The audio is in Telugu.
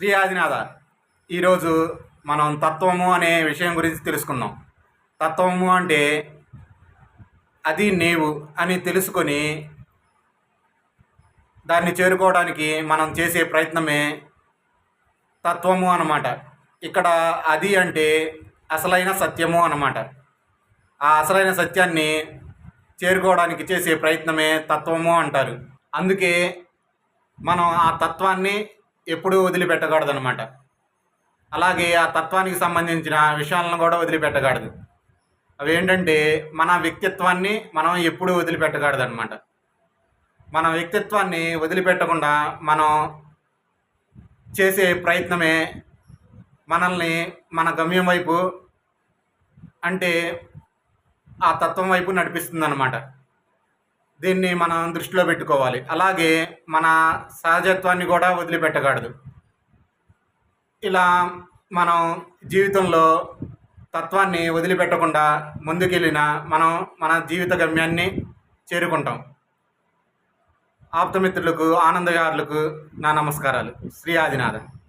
శ్రీ ఆదినాథ ఈరోజు మనం తత్వము అనే విషయం గురించి తెలుసుకుందాం. తత్వము అంటే అది నీవు అని తెలుసుకొని దాన్ని చేరుకోవడానికి మనం చేసే ప్రయత్నమే తత్వము అన్నమాట. ఇక్కడ అది అంటే అసలైన సత్యము అన్నమాట. ఆ అసలైన సత్యాన్ని చేరుకోవడానికి చేసే ప్రయత్నమే తత్వము అంటారు. అందుకే మనం ఆ తత్వాన్ని ఎప్పుడూ వదిలిపెట్టకూడదు అనమాట అలాగే ఆ తత్వానికి సంబంధించిన విషయాలను కూడా వదిలిపెట్టకూడదు. అవి ఏంటంటే మన వ్యక్తిత్వాన్ని మనం ఎప్పుడూ వదిలిపెట్టకూడదు అనమాట మన వ్యక్తిత్వాన్ని వదిలిపెట్టకుండా మనం చేసే ప్రయత్నమే మనల్ని మన గమ్యం వైపు అంటే ఆ తత్వం వైపు నడిపిస్తుంది అనమాట దీన్ని మనం దృష్టిలో పెట్టుకోవాలి. అలాగే మన సహజత్వాన్ని కూడా వదిలిపెట్టకూడదు. ఇలా మనం జీవితంలో తత్వాన్ని వదిలిపెట్టకుండా ముందుకెళ్ళినా మనం మన జీవిత గమ్యాన్ని చేరుకుంటాం. ఆప్తమిత్రులకు ఆనందగారులకు నా నమస్కారాలు. శ్రీ ఆదినాథ